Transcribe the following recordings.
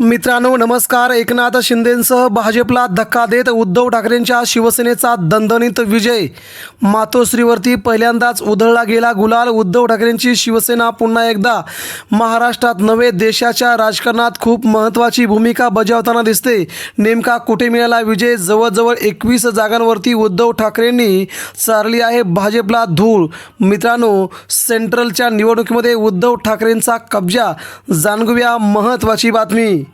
मित्रांनो नमस्कार. एकनाथ शिंदेंसह भाजपला धक्का देत उद्धव ठाकरेंच्या शिवसेनेचा दणदणीत विजय. मातोश्रीवरती पहिल्यांदाच उधळला गेला गुलाल. उद्धव ठाकरेंची शिवसेना पुन्हा एकदा महाराष्ट्रात नव्हे देशाच्या राजकारणात खूप महत्त्वाची भूमिका बजावताना दिसते. नेमका कुठे मिळाला विजय? जवळजवळ एकवीस जागांवरती उद्धव ठाकरेंनी चारली आहे भाजपला धूळ. मित्रांनो सेंट्रलच्या निवडणुकीमध्ये उद्धव ठाकरेंचा कब्जा जाणगुया महत्त्वाची बातमी.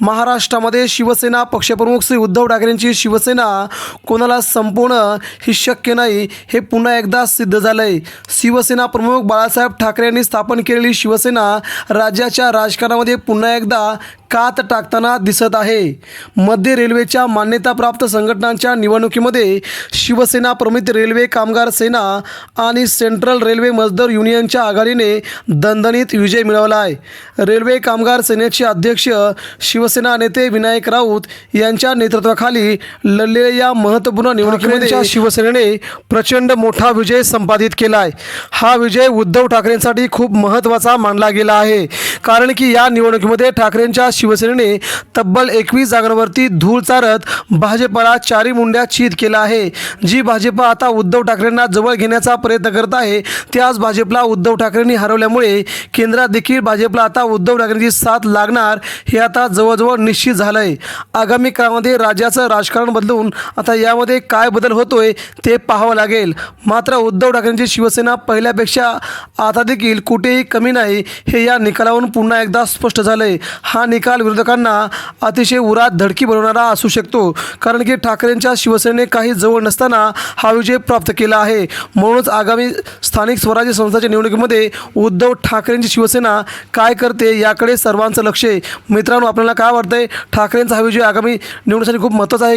महाराष्ट्रामध्ये शिवसेना पक्षप्रमुख श्री उद्धव ठाकरेंची शिवसेना कोणाला संपवणं ही शक्य नाही हे पुन्हा एकदा सिद्ध झालं आहे शिवसेना प्रमुख बाळासाहेब ठाकरे यांनी स्थापन केलेली शिवसेना राज्याच्या राजकारणामध्ये पुन्हा एकदा कात टाकताना दिसत आहे. मध्य रेल्वेच्या मान्यताप्राप्त संघटनांच्या निवडणुकीमध्ये शिवसेना प्रमित रेल्वे कामगार सेना आणि सेंट्रल रेल्वे मजदूर युनियनच्या आघाडीने दणदणीत विजय मिळवला आहे. रेल्वे कामगार सेनेचे अध्यक्ष शिवसेना नेते विनायक राऊत यांच्या नेतृत्वाखाली लढलेल्या या महत्त्वपूर्ण निवडणुकीमध्ये शिवसेनेने प्रचंड मोठा विजय संपादित केला आहे हा विजय उद्धव ठाकरेंसाठी खूप महत्त्वाचा मानला गेला आहे. कारण की या निवडणुकीमध्ये ठाकरेंच्या शिवसेनेने तब्बल एकवीस जागांवरती धूळ चारत भाजपला चारी मुंड्या चित केला आहे. जी भाजप आता उद्धव ठाकरेंना जवळ घेण्याचा प्रयत्न करत आहे त्याच भाजपला उद्धव ठाकरेंनी हरवल्यामुळे केंद्रात देखील भाजपला आता उद्धव ठाकरेंची साथ लागणार हे आता जवळजवळ निश्चित झालं आहे आगामी काळामध्ये राज्याचं राजकारण बदलून आता यामध्ये काय बदल होतोय ते पाहावं लागेल. मात्र उद्धव ठाकरेंची शिवसेना पहिल्यापेक्षा आता देखील कुठेही कमी नाही हे या निकालावरून पुन्हा एकदा स्पष्ट झालं आहे हा निकाल विरोधकांना अतिशय उरात धडकी बनवणारा असू शकतो. कारण की ठाकरेंच्या शिवसेनेने काही जवळ नसताना हा विजय प्राप्त केला आहे. म्हणूनच आगामी स्थानिक स्वराज्य संस्थाच्या निवडणुकीमध्ये उद्धव ठाकरेंची शिवसेना काय करते याकडे सर्वांचं लक्ष आहे. मित्रांनो आपल्याला काय वाटतंय? ठाकरेंचा हा विजय आगामी निवडणुकीसाठी खूप महत्त्वाचा आहे.